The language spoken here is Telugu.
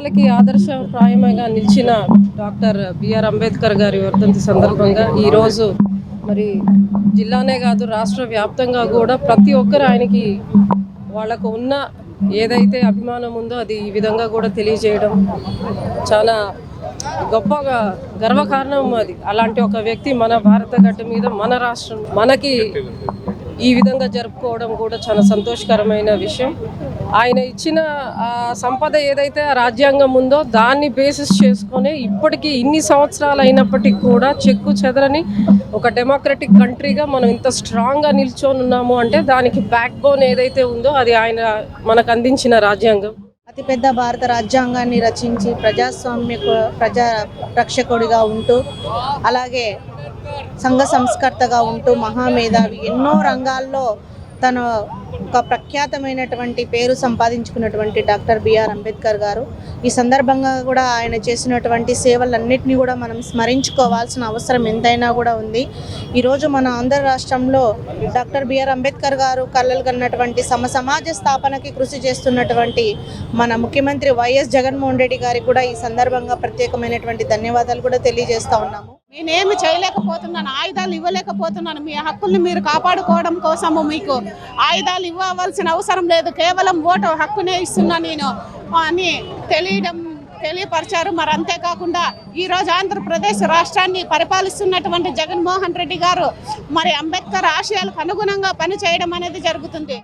తరాలకి ఆదర్శప్రాయంగా నిలిచిన డాక్టర్ బిఆర్ అంబేద్కర్ గారి వర్ధంతి సందర్భంగా ఈరోజు మరి జిల్లానే కాదు రాష్ట్ర వ్యాప్తంగా కూడా ప్రతి ఒక్కరు ఆయనకి వాళ్ళకు ఉన్న ఏదైతే అభిమానం ఉందో అది ఈ విధంగా కూడా తెలియజేయడం చాలా గొప్పగా గర్వకారణం అది. అలాంటి ఒక వ్యక్తి మన భారత గడ్డ మీద మన రాష్ట్రం మనకి ఈ విధంగా జరుపుకోవడం కూడా చాలా సంతోషకరమైన విషయం. ఆయన ఇచ్చిన సంపద ఏదైతే రాజ్యాంగం ఉందో దాన్ని బేసిస్ చేసుకొని ఇప్పటికీ ఇన్ని సంవత్సరాలు అయినప్పటికీ కూడా చెక్కు చెదరని ఒక డెమోక్రటిక్ కంట్రీగా మనం ఇంత స్ట్రాంగ్గా నిల్చొని ఉన్నాము అంటే దానికి బ్యాక్ బోన్ ఏదైతే ఉందో అది ఆయన మనకు అందించిన రాజ్యాంగం. అతిపెద్ద భారత రాజ్యాంగాన్ని రచించి ప్రజాస్వామ్య ప్రజా రక్షకుడిగా ఉంటూ అలాగే సంఘ సంస్కర్తగా ఉంటూ మహామేధావి. ఎన్నో రంగాల్లో తను ఒక ప్రఖ్యాతమైనటువంటి పేరు సంపాదించుకున్నటువంటి డాక్టర్ బిఆర్ అంబేద్కర్ గారు. ఈ సందర్భంగా కూడా ఆయన చేసినటువంటి సేవలన్నింటినీ కూడా మనం స్మరించుకోవాల్సిన అవసరం ఎంతైనా కూడా ఉంది. ఈరోజు మన ఆంధ్ర రాష్ట్రంలో డాక్టర్ బిఆర్ అంబేద్కర్ గారు కళ్ళలు కన్నటువంటి సమ సమాజ స్థాపనకి కృషి చేస్తున్నటువంటి మన ముఖ్యమంత్రి వైఎస్ జగన్మోహన్ రెడ్డి గారికి కూడా ఈ సందర్భంగా ప్రత్యేకమైనటువంటి ధన్యవాదాలు కూడా తెలియజేస్తా ఉన్నాము. నేనేమి చేయలేకపోతున్నాను ఆయుధాలు ఇవ్వలేకపోతున్నాను. మీ హక్కుల్ని మీరు కాపాడుకోవడం కోసము మీకు ఆయుధాలు ఇవ్వవలసిన అవసరం లేదు. కేవలం ఓటు హక్కునే ఇస్తున్నా నేను అని తెలియడం తెలియపరిచారు. మరి అంతేకాకుండా ఈరోజు ఆంధ్రప్రదేశ్ రాష్ట్రాన్ని పరిపాలిస్తున్నటువంటి జగన్మోహన్ రెడ్డి గారు మరి అంబేద్కర్ ఆశయాలకు అనుగుణంగా పనిచేయడం అనేది జరుగుతుంది.